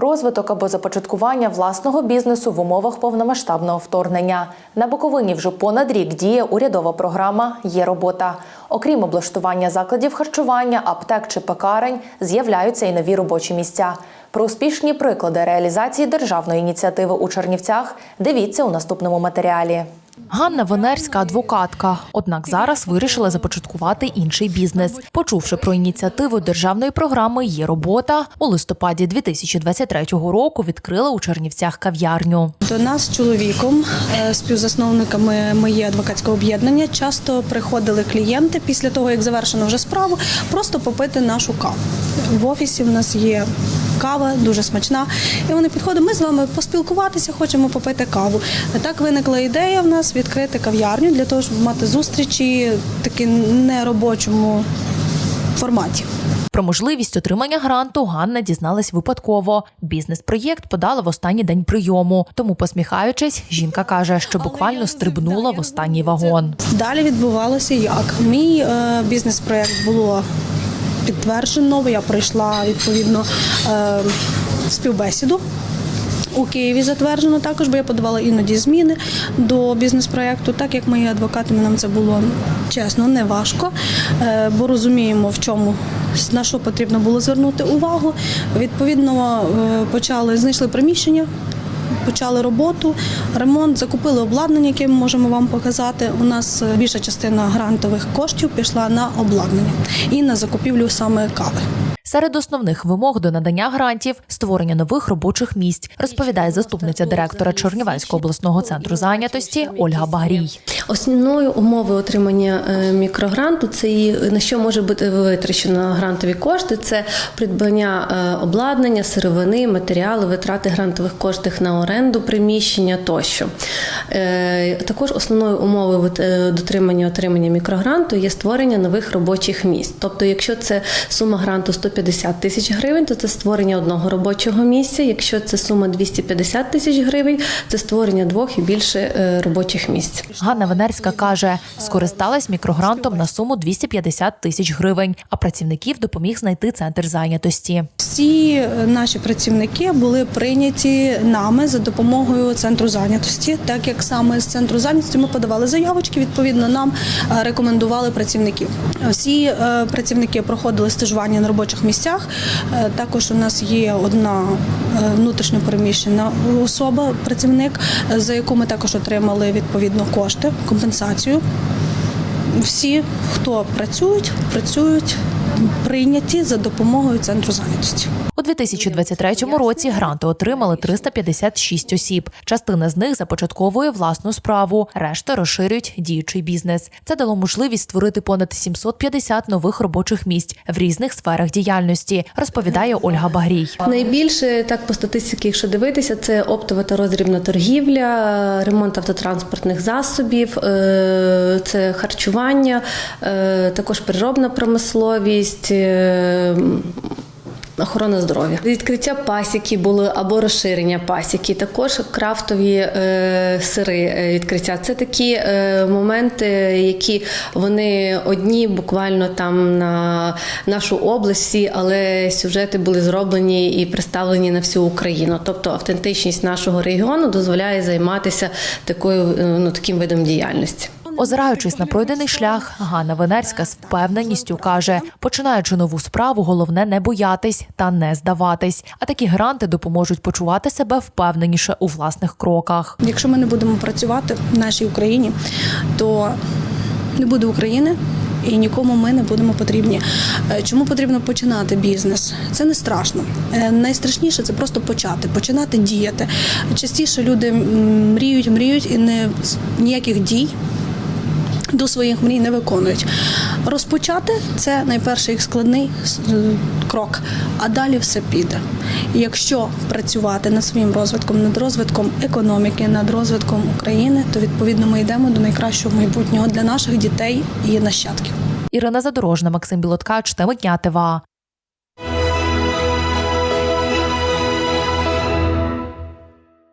розвиток або започаткування власного бізнесу в умовах повномасштабного вторгнення. На Буковині вже понад рік діє урядова програма Є робота. Окрім облаштування закладів харчування, аптек чи пекарень, з'являються і нові робочі місця. Про успішні приклади реалізації державної ініціативи у Чернівцях дивіться у наступному матеріалі. Ганна Венерська адвокатка. Однак зараз вирішила започаткувати інший бізнес. Почувши про ініціативу державної програми Є робота у листопаді 2023 року відкрила у Чернівцях кав'ярню. До нас чоловіком, е, співзасновниками моє адвокатське об'єднання, часто приходили клієнти після того, як завершено вже справу, просто попити нашу каву. В офісі в нас є кава, дуже смачна. І вони підходять, ми з вами поспілкуватися, хочемо попити каву. Так виникла ідея в нас відкрити кав'ярню для того, щоб мати зустрічі в таки неробочому форматі. Про можливість отримання гранту Ганна дізналась випадково. Бізнес-проєкт подала в останній день прийому. Тому, посміхаючись, жінка каже, що буквально стрибнула в останній вагон. Далі відбувалося як? Мій е, бізнес-проєкт було підтверджено. Я пройшла відповідно е, співбесіду. У Києві затверджено також, бо я подавала іноді зміни до бізнес-проєкту. Так як мої адвокати, нам це було чесно, не важко, е, бо розуміємо, в чому на що потрібно було звернути увагу. Відповідно, е, почали знайшли приміщення. Почали роботу, ремонт, закупили обладнання, яке ми можемо вам показати. У нас е, більша частина грантових коштів пішла на обладнання і на закупівлю саме кави. Серед основних вимог до надання грантів створення нових робочих місць, розповідає заступниця директора Чернівецького обласного центру зайнятості Ольга Багрій. Основною умовою отримання е, мікрогранту це і на що може бути витрачено грантові кошти. Це придбання е, обладнання, сировини, матеріали, витрати грантових коштів на оренду приміщення тощо. Е, Також основною умовою дотримання отримання мікрогранту є створення нових робочих місць. Тобто, якщо це сума гранту 150 тисяч гривень, то це створення одного робочого місця. Якщо це сума 250 тисяч гривень, це створення двох і більше е, робочих місць. Ганна Венерська каже, скористалась мікрогрантом на суму 250 тисяч гривень, а працівників допоміг знайти центр зайнятості. Всі е, наші працівники були прийняті нами за допомогою центру зайнятості, так як саме з центру зайнятості ми подавали заявочки. Відповідно, нам е, рекомендували працівників. Всі працівники проходили стажування на робочих місцях. Е, Також у нас є одна внутрішньопереміщена особа, працівник, е, за яку ми також отримали відповідно кошти, компенсацію. Всі, хто працюють, працюють прийняті за допомогою центру зайнятості. У 2023 році гранти отримали 356 осіб. Частина з них започатковує власну справу, решта розширюють діючий бізнес. Це дало можливість створити понад 750 нових робочих місць в різних сферах діяльності, розповідає Ольга Багрій. Найбільше так по статистиці, якщо дивитися, це оптова та роздрібна торгівля, ремонт автотранспортних засобів, е, це харчування, е, також переробна промисловість. Охорона здоров'я, відкриття пасіки були або розширення пасіки, також крафтові е, сири е, відкриття. Це такі е, моменти, які вони одні буквально там на нашу область, всі, але сюжети були зроблені і представлені на всю Україну. Тобто автентичність нашого регіону дозволяє займатися такою е, ну таким видом діяльності. Озираючись на пройдений шлях, Ганна Венерська з впевненістю каже: починаючи нову справу, головне не боятись та не здаватись. А такі гранти допоможуть почувати себе впевненіше у власних кроках. Якщо ми не будемо працювати в нашій Україні, то не буде України. І нікому ми не будемо потрібні. Е, Чому потрібно починати бізнес? Це не страшно. Е, Найстрашніше це просто почати, починати діяти. Частіше люди мріють, мріють і не ніяких дій до своїх мрій не виконують. Розпочати це найперший їх складний е, крок, а далі все піде. Якщо працювати над своїм розвитком, над розвитком економіки, над розвитком України, то відповідно ми йдемо до найкращого майбутнього для наших дітей і нащадків. Ірина Задорожна, Максим Білоткач, тема дня ТВА.